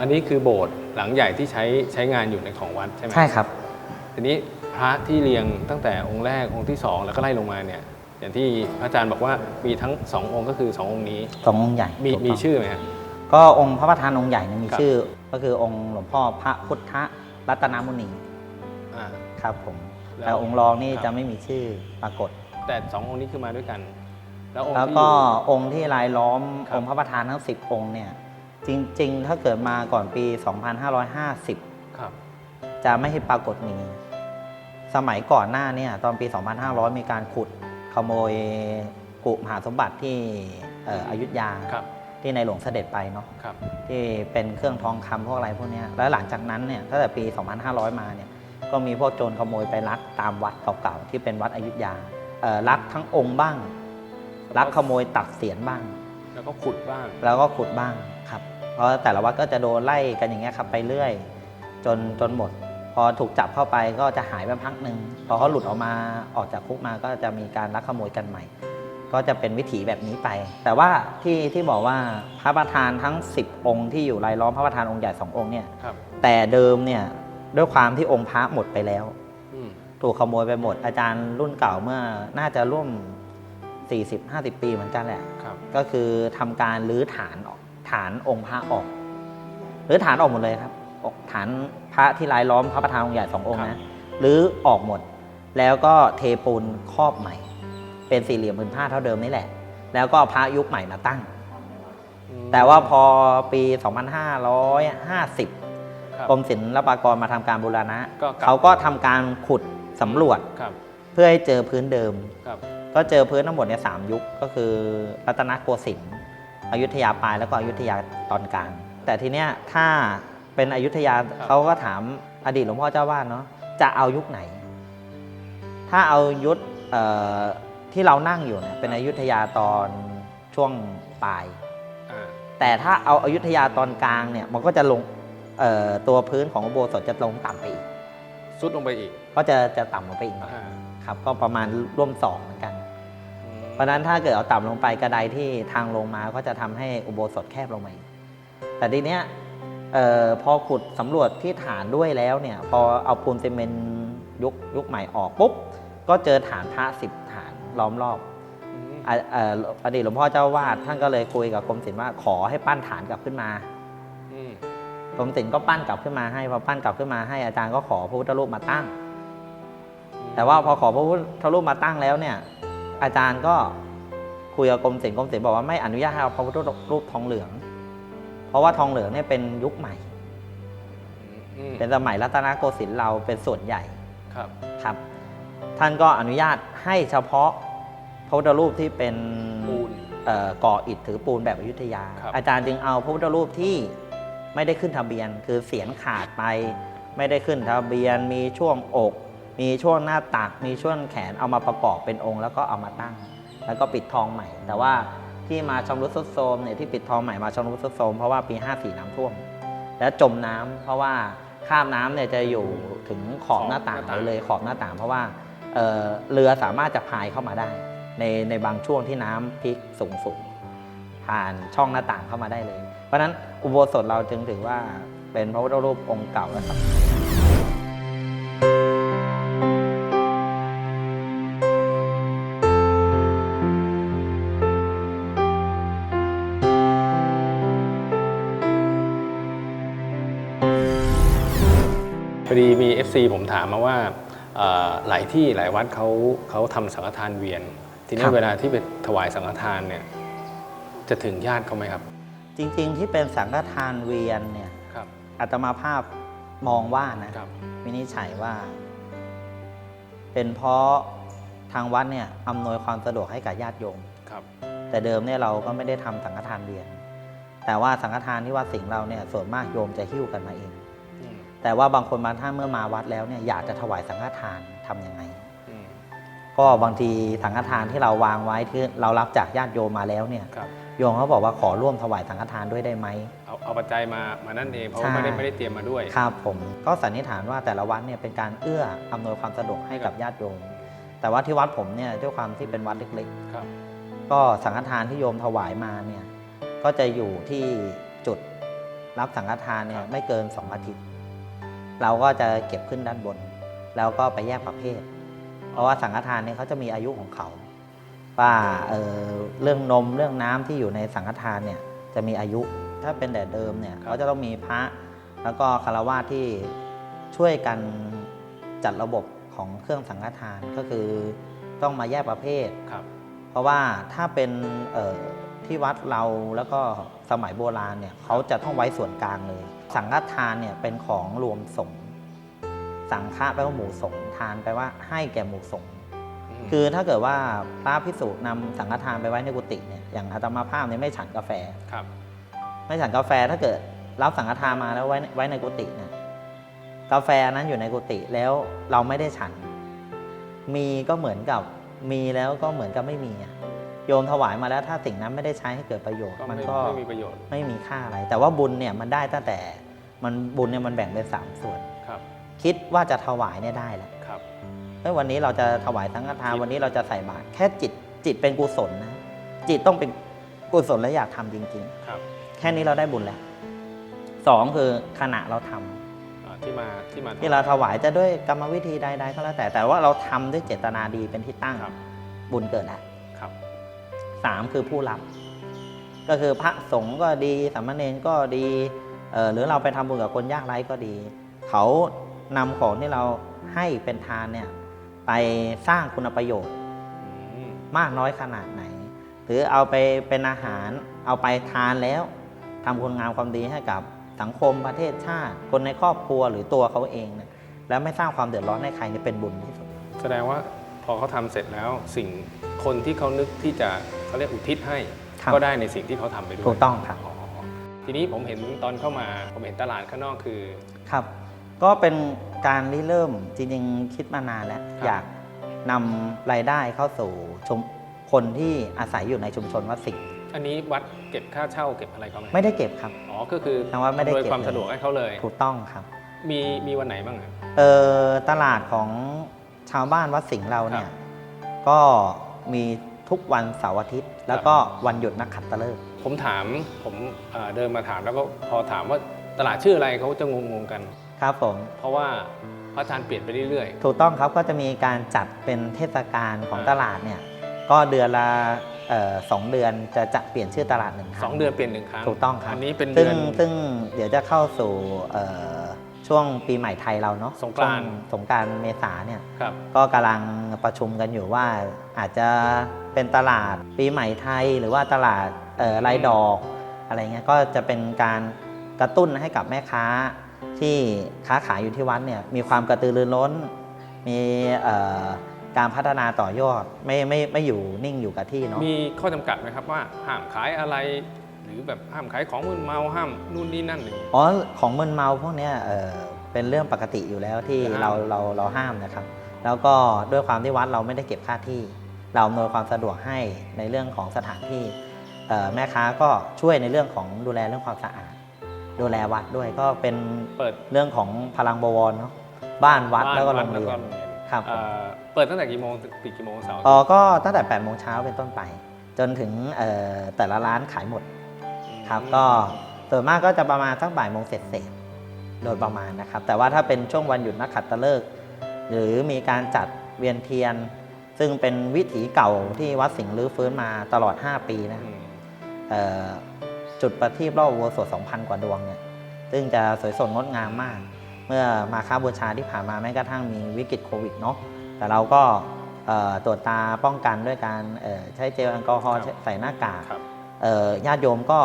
อันนี้คือโบสถ์หลังใหญ่ที่ใช้ใช้งานอยู่ในของวัดใช่ไหมใช่ครับทีนี้พระที่เรียงตั้งแต่องค์แรกองค์ที่สองแล้วก็ไล่ลงมาเนี่ยอย่างที่พระอาจารย์บอกว่ามีทั้งสององค์ก็คือสององค์นี้สององค์ใหญ่มีถูกต้งมีชื่อไหมฮะก็องค์พระประธานองค์ใหญ่เนี่ยมีครับ ชื่อ ก็คือองค์หลวงพ่อพระพุทธรัตนมุนีอ่า ครับผมแล้ว แต่องค์รองนี่ครับจะไม่มีชื่อปรากฏ แต่สององค์นี้คือมาด้วยกัน แล้วองค์แล้วที่ก็อยู่ องค์ที่รายล้อมครับ องค์พระประธานทั้ง10องค์เนี่ย จริง ๆ ถ้าเกิดมาก่อนปี 2550 ครับ จะไม่ให้ปรากฏมี สมัยก่อนหน้าเนี่ยตอนปี 2500 มีการขุดขโมยกุมหาสมบัติที่เอ่ออยุธยาครับที่ในหลวงเสด็จไปเนาะครับที่เป็นเครื่องทองคำพวกอะไรพวกเนี้ยแล้วหลังจากนั้นเนี่ยตั้งแต่ปี 2500 มาเนี่ยก็มีพวกโจรขโมยไปลักตามวัดเก่าๆที่เป็นวัดอยุธยาเอ่อลักทั้งองค์บ้างลักขโมยตัดเสียนบ้าง แล้วก็ขุดบ้าง แล้วก็ขุดบ้างครับ เพราะแต่ละวัดก็จะโดนไล่กันอย่างเงี้ยครับไปเรื่อย จนจนหมด พอถูกจับเข้าไปก็จะหายไปพักหนึ่งพอเขาหลุดออกมาออกจากคุกมาก็จะมีการลักขโมยกันใหม่ ก็จะเป็นวิถีแบบนี้ไป แต่ว่าที่ที่บอกว่าพระประธานทั้ง 10 องค์ที่อยู่รายล้อมพระประธานองค์ใหญ่สององค์เนี่ยครับแต่เดิมเนี่ยด้วยความที่องค์พระหมดไปแล้ว อืมถูกขโมยไปหมดอาจารย์รุ่นเก่าเมื่อน่าจะร่วม 40-50 ปีเหมือนกันแหละ ครับ ก็คือทำการรื้อฐานออก ฐานองค์พระออกรื้อฐานออกหมดเลยครับออกฐานพระที่รายล้อมพระประธานองค์ใหญ่สององค์นะรื้อออกหมด แล้วก็เทปูนครอบใหม่ เป็นสี่เหลี่ยมผืนผ้าเท่าเดิมนี่แหละ แล้วก็เอาพระยุคใหม่มาตั้งอืมแต่ว่าพอปี 2550ครับกรมศิลปากรมาทำการบูรณะก็กลับเขาก็ทำการขุดสำรวจครับเพื่อให้เจอพื้นเดิมครับก็เจอพื้นทั้งหมดเนี่ยสามยุคก็คือรัตนโกสินทร์ อยุธยาปลายแล้วก็อยุธยาตอนกลาง แต่ทีเนี้ยถ้าเป็นอยุธยาเขาก็ถามอดีตหลวงพ่อเจ้าวาดเนาะจะเอายุคไหน ถ้าเอายุคเอ่อที่เรานั่งอยู่เนี่ยเป็นอยุธยาตอนช่วงปลายอ่าแต่ถ้าเอาอายุทยาตอนกลางเนี่ยมันก็จะลงเอ่อตัวพื้นของอุโบสถจะลงต่ำไปอีกซุดลงไปอีก ก็จะจะต่ำลงไปอีกหน่อยอ่าครับ ก็ประมาณร่วมสองเหมือนกันอืม เพราะนั้นถ้าเกิดเอาต่ำลงไปกระไดที่ทางลงมาก็จะทำให้อุโบสถแคบลงมาแต่ทีเนี้ยออพอขุดสำรวจที่ฐานด้วยแล้วเนี่ยพอเอาปูนซีเมนต์ยุคยุคใหม่ออกปุ๊บก็เจอฐานพระสิบฐานล้อมรอบอดีตหลวงพ่อเจ้าวาดท่านก็เลยคุยกับกรมศิลป์ว่าขอให้ปั้นฐานกลับขึ้นมากรมศิลป์ก็ปั้นกลับขึ้นมาให้พอปั้นกลับขึ้นมาให้อาจารย์ก็ขอพระพุทธรูปมาตั้ง แต่ว่าพอขอพระพุทธรูปมาตั้งแล้วเนี่ย อาจารย์ก็คุยกับกรมศิลป์กรมศิลป์บอกว่าไม่อนุญาตให้เอาพระพุทธรูปทองเหลือง เพราะว่าทองเหลืองเนี่ยเป็นยุคใหม่อืมเป็นสมัยรัตนโกสินทร์เราเป็นส่วนใหญ่ครับครับ ท่านก็อนุญาตให้เฉพาะพระพุทธรูปที่เป็นปูนเอ่อก่ออิฐถือปูนแบบอยุธยาครับอาจารย์จึงเอาพระพุทธรูปที่ไม่ได้ขึ้นทะเบียน คือเสียนขาดไป ไม่ได้ขึ้นทะเบียนมีช่วงอก มีช่วงหน้าตัก มีช่วงแขนเอามาประกอบเป็นองค์ แล้วก็เอามาตั้ง แล้วก็ปิดทองใหม่ แต่ว่าที่มาชำรุดทรุดโทรมเนี่ยที่ปิดทองใหม่มาชำรุดทรุดโทรมเพราะว่าปี 54 น้ำท่วม แล้วจมน้ำเพราะว่าข้ามน้ำเนี่ยจะอยู่ถึงขอบหน้าต่างขอบหน้าต่างเลยขอบหน้าต่าง เพราะว่าเอ่อเรือสามารถจะพายเข้ามาได้ ในในบางช่วงที่น้ำพลิกสูงสูงผ่านช่องหน้าต่างเข้ามาได้เลย เพราะฉะนั้นอุโบสถเราจึงถือว่าเป็นพระพุทธรูปองค์เก่าแล้วครับ ดีมี FC ผมถามมาว่าเอ่อหลายที่หลายวัดเขาเขาทำสังฆทานเวียน ทีนี้ครับเวลาที่ไปถวายสังฆทานเนี่ยจะถึงญาติเขาไหมครับ จริง ๆ ที่เป็นสังฆทานเวียนเนี่ยครับอาตมาภาพมองว่านะครับวินิจฉัยว่า เป็นเพราะทางวัดเนี่ยอำนวยความสะดวกให้กับญาติโยมครับ แต่เดิมเนี่ยเราก็ไม่ได้ทำสังฆทานเวียน แต่ว่าสังฆทานที่วัดสิงห์เราเนี่ยส่วนมากโยมจะหิ้วกันมาเองอืม แต่ว่าบางคนบางท่านเมื่อมาวัดแล้วเนี่ยอยากจะถวายสังฆทานทำยังไงอืมก็บางทีสังฆทานที่เราวางไว้ที่เรารับจากญาติโยมมาแล้วเนี่ยครับโยมเขาบอกว่าขอร่วมถวายสังฆทานด้วยได้ไหมเอาเอาปัจจัยมามานั่นเองเพราะใช่ว่าไม่ได้ไม่ได้เตรียมมาด้วยครับผมก็สันนิษฐานว่าแต่ละวัดเนี่ยเป็นการเอื้ออำนวยความสะดวกให้กับญาติโยม แต่ว่าที่วัดผมเนี่ยด้วยความที่เป็นวัดเล็กครับๆก็สังฆทานที่โยมถวายมาเนี่ยก็จะอยู่ที่จุดรับสังฆทานเนี่ยไม่เกิน2อาทิตย์ เราก็จะเก็บขึ้นด้านบน แล้วก็ไปแยกประเภท เพราะว่าสังฆทานเนี่ยเขาจะมีอายุของเขาว่าเอ่อเรื่องนมเรื่องน้ำที่อยู่ในสังฆทานเนี่ยจะมีอายุถ้าเป็นแต่เดิมเนี่ยครับเขาจะต้องมีพระแล้วก็คารวะที่ช่วยกันจัดระบบของเครื่องสังฆทานก็คือต้องมาแยกประเภทครับเพราะว่าถ้าเป็นเอ่อ ที่วัดเราแล้วก็สมัยโบราณเนี่ยเขาจะต้องไว้ส่วนกลางเลย สังฆทานเนี่ยเป็นของรวมสงฆ์สังฆะแปลว่าหมู่สงฆ์ทานแปลว่าให้แก่หมู่สงฆ์มคือถ้าเกิดว่าพระพิสุนำสังฆทานไปไว้ในกุฏิเนี่ยอย่างอาตมาภาพเนี่ยไม่ฉันกาแฟครับไม่ฉันกาแฟถ้าเกิดรับสังฆทานมาแล้วไว้ไว้ในกุฏิเนี่ยกาแฟนั้นอยู่ในกุฏิแล้วเราไม่ได้ฉัน มีก็เหมือนกับมีแล้วก็เหมือนกับไม่มีอะ โยมถวายมาแล้วถ้าสิ่งนั้นไม่ได้ใช้ให้เกิดประโยชน์ ก็มันไม่ก็ไม่มีประโยชน์ไม่มีค่าอะไร แต่ว่าบุญเนี่ยมันได้ตั้งแต่มันบุญเนี่ยมันแบ่งเป็นสามส่วน ครับคิดว่าจะถวายเนี่ยได้แหละครับเฮ้ยวันนี้เราจะถวายสังฆทานจิตวันนี้เราจะใส่บาตรแค่จิตจิตเป็นกุศลนะจิตต้องเป็นกุศลและอยากทำจริง ครับๆ แค่นี้เราได้บุญแล้วสองคือขณะเราทำอ่าที่มาที่มาที่เราถวายจะด้วยกรรมวิธีใดๆก็แล้วแต่แต่ว่าเราทำด้วยเจตนาดีเป็นที่ตั้งครับ บุญเกิดแล้ว ครับสามคือผู้รับ ก็คือพระสงฆ์ก็ดีสามเณรก็ดีหรือเราไปทำบุญกับคนยากไร้ก็ดี เขานำของที่เราให้เป็นทานเนี่ยไปสร้างคุณประโยชน์มากน้อยขนาดไหน หรือเอาไปเป็นอาหารเอาไปทานแล้วทำคุณงามความดีให้กับสังคมประเทศชาติ คนในครอบครัวหรือตัวเขาเองเนี่ยแล้วไม่สร้างความเดือดร้อนให้ใครนี่เป็นบุญที่สุด แสดงว่า พอเขาทำเสร็จแล้วสิ่งคนที่เขานึกที่จะเขาเรียกอุทิศให้ ครับ ก็ได้ในสิ่งที่เขาทำไปด้วยถูกต้องครับ อ๋อทีนี้ผมเห็นตอนเข้ามาผมเห็นตลาดข้างนอกคือ ครับ ก็เป็นการริเริ่มจริงๆคิดมานานแล้ว ครับ อยากนำรายได้เข้าสู่ชุมคนที่อาศัยอยู่ในชุมชนวัดสิงห์อันนี้วัดเก็บค่าเช่าเก็บอะไรเขาไหมไม่ได้เก็บครับ อ๋อก็คือทางวัดไม่ได้โดยเก็บ ความเลยสะดวกให้เขาเลย ถูกต้องครับ มีมีวันไหนบ้างอะ เออตลาดของชาวบ้านวัดสิงห์เราเนี่ครัยบก็มีทุกวันเสาร์อาทิตย์ แล้วก็วันหยุดนักขัตฤกษ์ผมถามผมเอ่อเดินมาถามแล้วก็พอถามว่าตลาดชื่ออะไรเขาจะงงๆกัน ครับผม เพราะว่าพระอาจารย์เปลี่ยนไปเรื่อย ถูกต้องครับก็จะมีการจัดเป็นเทศกาลของอ่า ตลาดเนี่ยก็เดือนละเอ่อสองเดือนจะจะเปลี่ยนชื่อตลาดหนึ่งคๆรั้สองเดือนเปลี่ยนหนึ่งครั้งถูกต้องครับอันนี้เป็นซึ่เดืงอน ซึ่งเดี๋ยวจะเข้าสู่เอ่อ ช่วงปีใหม่ไทยเราเนาะสงกรานต์ ช่วสงกรารเมษาเนี่ย ครับ ก็กำลังประชุมกันอยู่ว่าอาจจะเป็นตลาดปีใหม่ไทย หรือว่าตลาดเอ่อรายดอกอะไรเงี้ยก็จะเป็นการกระตุ้นให้กับแม่ค้าที่ค้าขายอยู่ที่วัดเนี่ยมีความกระตือรือร้น มีเอ่อการพัฒนาต่อยอดไม่ไม่ไม่อยู่นิ่งอยู่กับที่เนาะ มีข้อจำกัดไหมครับว่าห้ามขายอะไร หรือแบบห้ามขายของมึนเมาห้ามนู่นนี่นั่นอย่างนี้อ๋อของมึนเมาพวกเนี้ยเอ่อเป็นเรื่องปกติอยู่แล้วที่ห้ามเราเราเราห้ามนะครับ แล้วก็ด้วยความที่วัดเราไม่ได้เก็บค่าที่ เราอำนวยความสะดวกให้ในเรื่องของสถานที่เอ่อแม่ค้าก็ช่วยในเรื่องของดูแลเรื่องความสะอาด ดูแลวัดด้วยก็เป็นเปิดเรื่องของพลังบวรเนาะบ้านวัดบ้านแล้วก็โรวัดงแล้วเรียก็นโรงเรียนครับเอ่อเปิดตั้งแต่กี่โมงถึงปิดกี่โมงเสาร์อ๋อก็ตั้งแต่8โมงเช้าเป็นต้นไป จนถึงเอ่อแต่ละร้านขายหมด ครับก็ส่วนมากก็จะประมาณสักบ่ายโมงเสร็จเสร็จโดยประมาณนะครับ แต่ว่าถ้าเป็นช่วงวันหยุดนักขัตฤกษ์หรือมีการจัดเวียนเทียน ซึ่งเป็นวิถีเก่าที่วัดสิงห์รื้อฟื้นมาตลอด 5 ปีนะอืมเอ่อจุดประทีปรอบอุโบสถ2,000 กว่าดวงเนี่ยซึ่งจะสวยสดงดงามมาก เมื่อมาค้าบูชาที่ผ่านมาแม้กระทั่งมีวิกฤตโควิดเนาะแต่เราก็เอ่อตรวจตาป้องกันด้วยการเอ่อใช้เจลแอลกอฮอล์ใส่หน้ากากครับเอ่อญาติโยมก็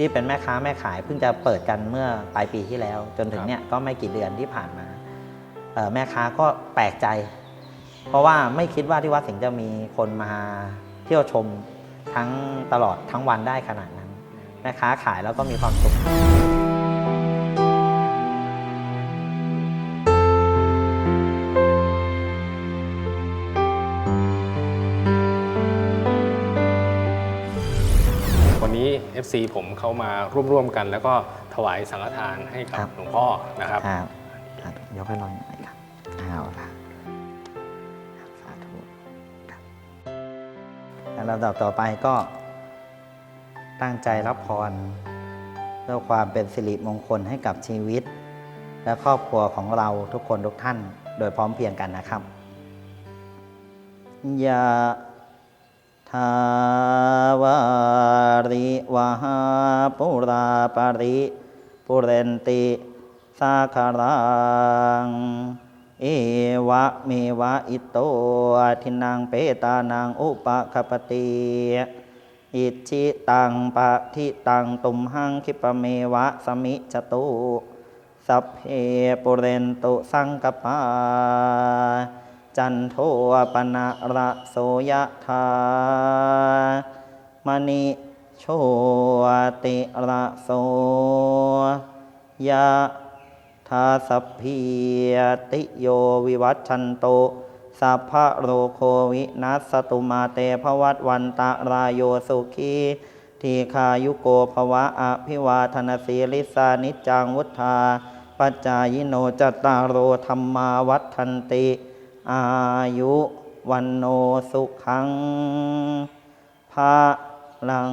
ที่เป็นแม่ค้าแม่ขายเพิ่งจะเปิดกันเมื่อปลายปีที่แล้ว จนถึงเนี่ยก็ไม่กี่เดือนที่ผ่านมาเอ่อแม่ค้าก็แปลกใจ เพราะว่าไม่คิดว่าที่วัดสิงห์จะมีคนมาเที่ยวชมทั้งตลอดทั้งวันได้ขนาดนั้น แม่ค้าขายแล้วก็มีความสุข FC ผมเขามาร่วมๆกัน แล้วก็ถวายสังฆทานให้กับครับหลวงพ่อนะครับครับสาธุยกให้ลองหน่อยครับเอาละสาธุครับแล้วลำดับต่อไปก็ตั้งใจรับพรพื่อความเป็นสิริมงคลให้กับชีวิต และครอบครัวของเราทุกคนทุกท่าน โดยพร้อมเพรียงกันนะครับยะ ทาวาริวหาปุราปาริปุเรนติสาคารัง เอวะเมวะอิโตทินังเปตานังอุปคปติอิชิตังปะทิตังตุมหังคิปเมวะสมิจตุสัพเพปุเรนตุสังกปา จันโทปนะระโสยธามณิโชติระโสยะทาสัพพิยติโยวิวัชชันโตสัพพะโรโควินัสตุมาเตภวัตวันตะรายโยสุขีทีคายุโกภวะอภิวาธนสีลิสานิจังวุธาปัจจายิโนจตารโรธรรมาวัฏันติ อายุวันโนสุขังภาลัง